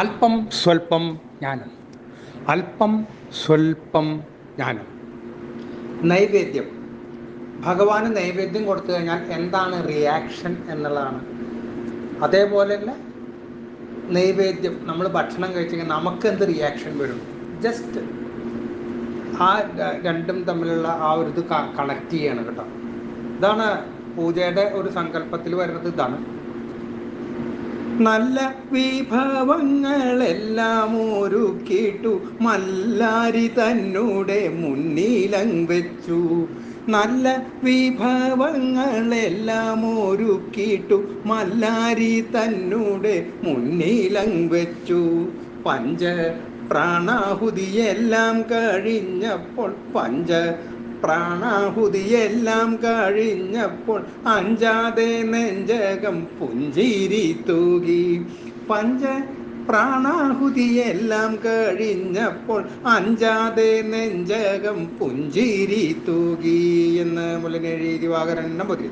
അല്പം സ്വൽപ്പം ജ്ഞാനം. അല്പം സ്വൽപ്പം ജ്ഞാനം. നൈവേദ്യം. ഭഗവാന് നൈവേദ്യം കൊടുത്തു കഴിഞ്ഞാൽ എന്താണ് റിയാക്ഷൻ എന്നുള്ളതാണ്. അതേപോലെ തന്നെ നൈവേദ്യം. നമ്മൾ ഭക്ഷണം കഴിച്ചു കഴിഞ്ഞാൽ നമുക്ക് എന്ത് റിയാക്ഷൻ വരും? ജസ്റ്റ് ആ രണ്ടും തമ്മിലുള്ള ആ ഒരു ഇത് കണക്ട് ചെയ്യാണ് കേട്ടോ. ഇതാണ് പൂജയുടെ ഒരു സങ്കല്പത്തിൽ വരുന്നത് ഇതാണ്. നല്ല വിഭവങ്ങളെല്ലാം ഒരുക്കിയിട്ടു മല്ലാരി തന്നൂടെ മുന്നിലം വെച്ചു നല്ല വിഭവങ്ങളെല്ലാം ഒരുക്കിയിട്ടു മല്ലാരി തന്നൂടെ മുന്നിലം വെച്ചു പഞ്ച പ്രാണാഹുതിയെല്ലാം കഴിഞ്ഞപ്പോൾ പഞ്ച പ്രാണാഹുതിയെല്ലാം കഴിഞ്ഞപ്പോൾ അഞ്ചാതെ നെഞ്ചകം പുഞ്ചിരി തൂകി. പഞ്ച പ്രാണാഹുതിയെല്ലാം കഴിഞ്ഞപ്പോൾ അഞ്ചാതെ നെഞ്ചകം പുഞ്ചിരി തൂകി എന്ന് മുല്ലനെഴുതി വാകരണ്ണം നമ്പൂതിരി